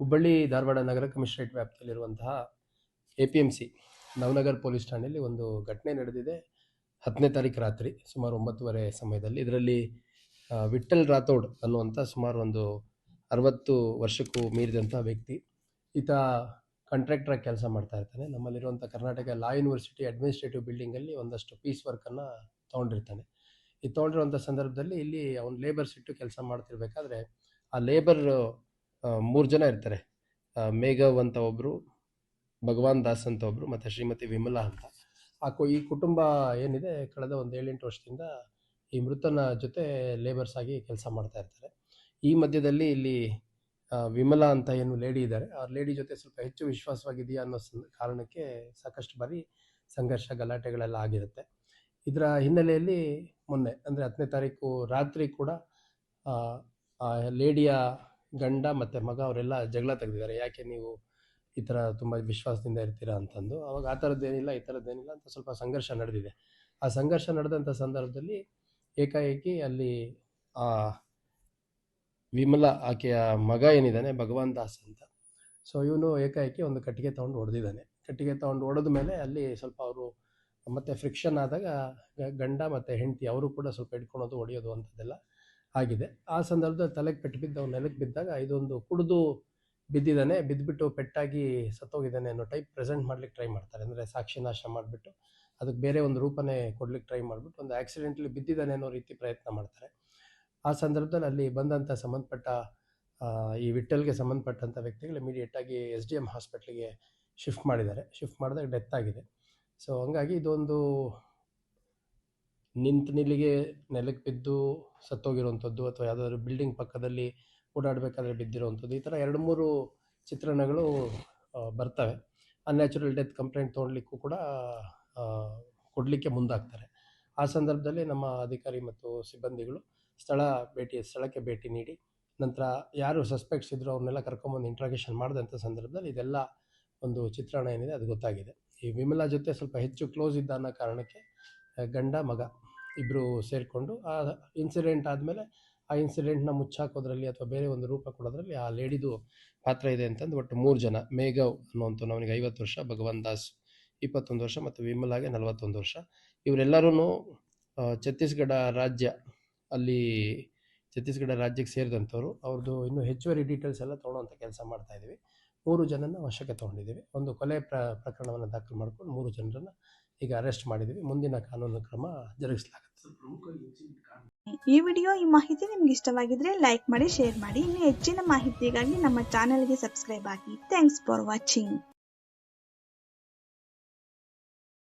ಹುಬ್ಬಳ್ಳಿ ಧಾರವಾಡ ನಗರ commissionerate ವ್ಯಾಪ್ತಿಯಲ್ಲಿರುವಂತಹ A P M C Navanagar police ಠಾಣೆಯಲ್ಲಿ ಒಂದು ಘಟನೆ ನಡೆದಿದೆ. ಹತ್ತನೇ ತಾರೀಕು ರಾತ್ರಿ ಸುಮಾರು ಒಂಬತ್ತುವರೆ ಸಮಯದಲ್ಲಿ. ಇದರಲ್ಲಿ ವಿಠಲ್ ರಾಥೋಡ್ ಅನ್ನುವಂಥ ಸುಮಾರು ಒಂದು ಅರವತ್ತು ವರ್ಷಕ್ಕೂ ಮೀರಿದಂಥ ವ್ಯಕ್ತಿ. ಈತ ಕಾಂಟ್ರಾಕ್ಟ್ರಾಗಿ ಕೆಲಸ ಮಾಡ್ತಾ ಇರ್ತಾನೆ. ನಮ್ಮಲ್ಲಿರುವಂಥ ಕರ್ನಾಟಕ ಲಾ ಯೂನಿವರ್ಸಿಟಿ ಅಡ್ಮಿನಿಸ್ಟ್ರೇಟಿವ್ ಬಿಲ್ಡಿಂಗಲ್ಲಿ ಒಂದಷ್ಟು ಪೀಸ್ ವರ್ಕನ್ನು ತೊಗೊಂಡಿರ್ತಾನೆ. ಈ ತೊಗೊಂಡಿರುವಂಥ ಸಂದರ್ಭದಲ್ಲಿ ಇಲ್ಲಿ ಅವ್ನು ಲೇಬರ್ಸ್ ಇಟ್ಟು ಕೆಲಸ ಮಾಡ್ತಿರ್ಬೇಕಾದ್ರೆ ಆ ಲೇಬರ್ ಮೂರು ಜನ ಇರ್ತಾರೆ. ಮೇಘವ್ ಅಂತ ಒಬ್ಬರು ಭಗವಾನ್ ದಾಸ್ ಅಂತ ಒಬ್ಬರು ಮತ್ತು ಶ್ರೀಮತಿ ವಿಮಲಾ ಅಂತ. ಆ ಈ ಕುಟುಂಬ ಏನಿದೆ, ಕಳೆದ ಒಂದು ಏಳೆಂಟು ವರ್ಷದಿಂದ ಈ ಮೃತನ ಜೊತೆ ಲೇಬರ್ಸ್ ಆಗಿ ಕೆಲಸ ಮಾಡ್ತಾ ಇರ್ತಾರೆ. ಈ ಮಧ್ಯದಲ್ಲಿ ಇಲ್ಲಿ ವಿಮಲಾ ಅಂತ ಏನು ಲೇಡಿ ಇದ್ದಾರೆ. ಆ ಲೇಡಿ ಜೊತೆ ಸ್ವಲ್ಪ ಹೆಚ್ಚು ವಿಶ್ವಾಸವಾಗಿದೆಯಾ ಅನ್ನೋ ಕಾರಣಕ್ಕೆ ಸಾಕಷ್ಟು ಬಾರಿ ಸಂಘರ್ಷ, ಗಲಾಟೆಗಳೆಲ್ಲ ಆಗಿರುತ್ತೆ. ಇದರ ಹಿನ್ನೆಲೆಯಲ್ಲಿ ಮೊನ್ನೆ, ಅಂದರೆ ಹತ್ತನೇ ತಾರೀಕು ರಾತ್ರಿ ಕೂಡ ಆ, ಲೇಡಿಯ ಗಂಡ ಮತ್ತು ಮಗ ಅವರೆಲ್ಲ ಜಗಳ ತೆಗೆದಿದ್ದಾರೆ. ಯಾಕೆ ನೀವು ಈ ಥರ ತುಂಬ ವಿಶ್ವಾಸದಿಂದ ಇರ್ತೀರಾ ಅಂತಂದು. ಅವಾಗ ಆ ಥರದ್ದೇನಿಲ್ಲ ಈ ಥರದ್ದೇನಿಲ್ಲ ಅಂತ ಸ್ವಲ್ಪ ಸಂಘರ್ಷ ನಡೆದಿದೆ. ಆ ಸಂಘರ್ಷ ನಡೆದಂಥ ಸಂದರ್ಭದಲ್ಲಿ ಏಕಾಏಕಿ ಅಲ್ಲಿ ಆ ವಿಮಲ ಆಕೆಯ ಮಗ ಏನಿದ್ದಾನೆ ಭಗವಾನ್ ದಾಸ್ ಅಂತ. ಸೊ ಇವನು ಏಕಾಏಕಿ ಒಂದು ಕಟ್ಟಿಗೆ ತೊಗೊಂಡು ಹೊಡೆದಿದ್ದಾನೆ. ಕಟ್ಟಿಗೆ ತೊಗೊಂಡು ಹೊಡೆದ ಮೇಲೆ ಅಲ್ಲಿ ಸ್ವಲ್ಪ ಅವರು ಮತ್ತೆ ಫ್ರಿಕ್ಷನ್ ಆದಾಗ ಗಂಡ ಮತ್ತು ಹೆಂಡತಿ ಅವರು ಕೂಡ ಸ್ವಲ್ಪ ಹಿಡ್ಕೊಳೋದು ಹೊಡೆಯೋದು ಅಂಥದ್ದೆಲ್ಲ ಆಗಿದೆ. ಆ ಸಂದರ್ಭದಲ್ಲಿ ತಲೆಗೆ ಪೆಟ್ಟು ಬಿದ್ದು ಅವ್ನು ನೆಲಕ್ಕೆ ಬಿದ್ದಾಗ ಇದೊಂದು ಕುಡಿದು ಬಿದ್ದಿದ್ದಾನೆ, ಬಿದ್ದುಬಿಟ್ಟು ಪೆಟ್ಟಾಗಿ ಸತ್ತೋಗಿದ್ದಾನೆ ಅನ್ನೋ ಟೈಪ್ ಪ್ರೆಸೆಂಟ್ ಮಾಡ್ಲಿಕ್ಕೆ ಟ್ರೈ ಮಾಡ್ತಾರೆ. ಅಂದರೆ ಸಾಕ್ಷಿ ನಾಶ ಮಾಡಿಬಿಟ್ಟು, ಅದಕ್ಕೆ ಬೇರೆ ಒಂದು ರೂಪನೇ ಕೊಡ್ಲಿಕ್ಕೆ ಟ್ರೈ ಮಾಡಿಬಿಟ್ಟು ಒಂದು ಆಕ್ಸಿಡೆಂಟ್ಲಿ ಬಿದ್ದಿದ್ದಾನೆ ಅನ್ನೋ ರೀತಿ ಪ್ರಯತ್ನ ಮಾಡ್ತಾರೆ. ಆ ಸಂದರ್ಭದಲ್ಲಿ ಅಲ್ಲಿ ಬಂದಂಥ ಸಂಬಂಧಪಟ್ಟ ಈ ವಿಠಲ್ಗೆ ಸಂಬಂಧಪಟ್ಟಂಥ ವ್ಯಕ್ತಿಗಳು ಇಮಿಡಿಯೇಟಾಗಿ ಎಸ್ ಡಿ ಎಂ ಹಾಸ್ಪಿಟ್ಲಿಗೆ ಶಿಫ್ಟ್ ಮಾಡಿದ್ದಾರೆ. ಶಿಫ್ಟ್ ಮಾಡಿದಾಗ ಡೆತ್ ಆಗಿದೆ. ಸೊ ಹಂಗಾಗಿ ಇದೊಂದು ನಿಂತ ನಿಲ್ಲಿಗೆ ನೆಲಕ್ಕೆ ಬಿದ್ದು ಸತ್ತೋಗಿರುವಂಥದ್ದು ಅಥವಾ ಯಾವುದಾದ್ರು ಬಿಲ್ಡಿಂಗ್ ಪಕ್ಕದಲ್ಲಿ ಓಡಾಡಬೇಕಾದ್ರೆ ಬಿದ್ದಿರುವಂಥದ್ದು, ಈ ಥರ ಎರಡು ಮೂರು ಚಿತ್ರಣಗಳು ಬರ್ತವೆ. ಅನ್ಯಾಚುರಲ್ ಡೆತ್ ಕಂಪ್ಲೇಂಟ್ ತೊಗೊಳ್ಲಿಕ್ಕೂ ಕೂಡ ಕೊಡಲಿಕ್ಕೆ ಮುಂದಾಗ್ತಾರೆ. ಆ ಸಂದರ್ಭದಲ್ಲಿ ನಮ್ಮ ಅಧಿಕಾರಿ ಮತ್ತು ಸಿಬ್ಬಂದಿಗಳು ಸ್ಥಳ ಭೇಟಿ, ಸ್ಥಳಕ್ಕೆ ಭೇಟಿ ನೀಡಿ, ನಂತರ ಯಾರು ಸಸ್ಪೆಕ್ಟ್ಸ್ ಇದ್ರು ಅವ್ರನ್ನೆಲ್ಲ ಕರ್ಕೊಂಬಂದು ಇಂಟ್ರಾಗೇಷನ್ ಮಾಡಿದಂಥ ಸಂದರ್ಭದಲ್ಲಿ ಇದೆಲ್ಲ ಒಂದು ಚಿತ್ರಣ ಏನಿದೆ, ಅದು ಗೊತ್ತಾಗಿದೆ. ಈ ವಿಮಲಾ ಜೊತೆ ಸ್ವಲ್ಪ ಹೆಚ್ಚು ಕ್ಲೋಸ್ ಇದ್ದ ಅನ್ನೋ ಕಾರಣಕ್ಕೆ ಗಂಡ ಮಗ ಇಬ್ಬರು ಸೇರಿಕೊಂಡು ಆ ಇನ್ಸಿಡೆಂಟ್ ಆದಮೇಲೆ ಆ ಇನ್ಸಿಡೆಂಟ್ನ ಮುಚ್ಚಾಕೋದ್ರಲ್ಲಿ ಅಥವಾ ಬೇರೆ ಒಂದು ರೂಪ ಕೊಡೋದ್ರಲ್ಲಿ ಆ ಲೇಡಿದು ಪಾತ್ರ ಇದೆ ಅಂತಂದು ಒಟ್ಟು ಮೂರು ಜನ. ಮೇಘವ್ ಅನ್ನುವಂಥ ಅವನಿಗೆ ಐವತ್ತು ವರ್ಷ, ಭಗವಾನ್ ದಾಸ್ ಇಪ್ಪತ್ತೊಂದು ವರ್ಷ ಮತ್ತು ವಿಮಲಾಗೆ ನಲವತ್ತೊಂದು ವರ್ಷ. ಇವರೆಲ್ಲರೂ ಛತ್ತೀಸ್ಗಢ ರಾಜ್ಯ ಅಲ್ಲಿ ಛತ್ತೀಸ್ಗಢ ರಾಜ್ಯಕ್ಕೆ ಸೇರಿದಂಥವ್ರು. ಅವ್ರದ್ದು ಇನ್ನೂ ಹೆಚ್ಚುವರಿ ಡೀಟೇಲ್ಸ್ ಎಲ್ಲ ತೊಗೊಳ್ಳೋಂಥ ಕೆಲಸ ಮಾಡ್ತಾ ಇದ್ದೀವಿ. ಮೂರು ಜನನ ವಶಕ್ಕೆ ತೊಗೊಂಡಿದ್ದೀವಿ. ಒಂದು ಕೊಲೆ ಪ್ರ, ಪ್ರಕರಣವನ್ನು ದಾಖಲು ಮಾಡ್ಕೊಂಡು ಮೂರು ಜನರನ್ನು ಈಗ ಅರೆಸ್ಟ್ ಮಾಡಿದೀವಿ ಮುಂದಿನ ಕಾನೂನು ಕ್ರಮ ಜರುಗಿಸಲಾಗುತ್ತೆ ಈ ವಿಡಿಯೋ, ಈ ಮಾಹಿತಿ ನಿಮ್ಗೆ ಇಷ್ಟವಾಗಿದ್ರೆ ಲೈಕ್ ಮಾಡಿ ಶೇರ್ ಮಾಡಿ. ಇನ್ನು ಹೆಚ್ಚಿನ ಮಾಹಿತಿಗಾಗಿ ನಮ್ಮ ಚಾನೆಲ್ಗೆ ಸಬ್ಸ್ಕ್ರೈಬ್ ಆಗಿ. Thanks for watching